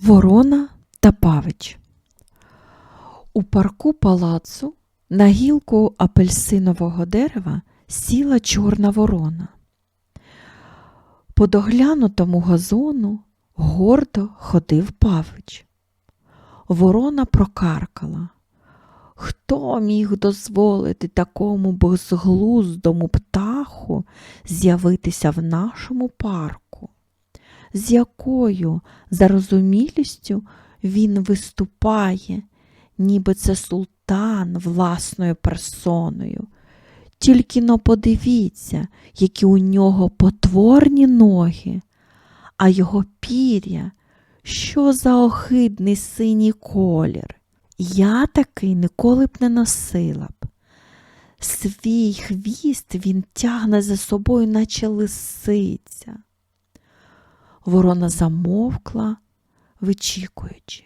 Ворона та Павич. У парку палацу на гілку апельсинового дерева сіла чорна ворона. По доглянутому газону гордо ходив Павич. Ворона прокаркала. Хто міг дозволити такому безглуздому птаху з'явитися в нашому парку? З якою зарозумілістю він виступає, ніби це султан власною персоною. Тільки но подивіться, які у нього потворні ноги, а його пір'я, що за огидний синій колір. Я такий ніколи б не носила б. Свій хвіст він тягне за собою, наче лисиця. Ворона замовкла, вичікуючи.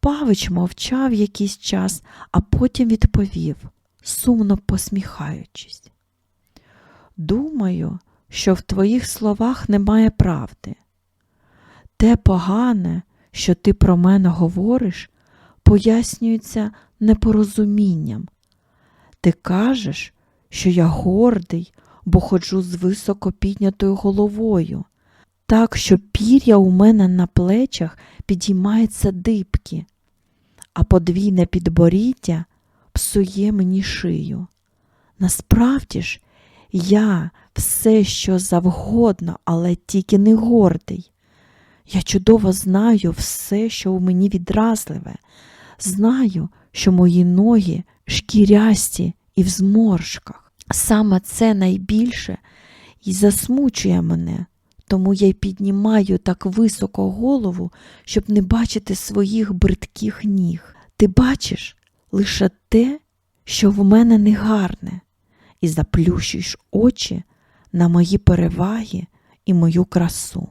Павич мовчав якийсь час, а потім відповів, сумно посміхаючись. Думаю, що в твоїх словах немає правди. Те погане, що ти про мене говориш, пояснюється непорозумінням. Ти кажеш, що я гордий, бо ходжу з високо піднятою головою, так що пір'я у мене на плечах підіймається дибки, а подвійне підборіддя псує мені шию. Насправді ж, я все, що завгодно, але тільки не гордий. Я чудово знаю все, що у мені відразливе, знаю, що мої ноги шкірясті і в зморшках. Саме це найбільше і засмучує мене, тому я й піднімаю так високо голову, щоб не бачити своїх бридких ніг. Ти бачиш лише те, що в мене негарне, і заплющуєш очі на мої переваги і мою красу.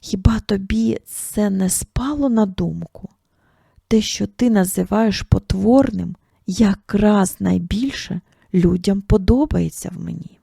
Хіба тобі це не спало на думку? Те, що ти називаєш потворним, якраз найбільше людям подобається в мені.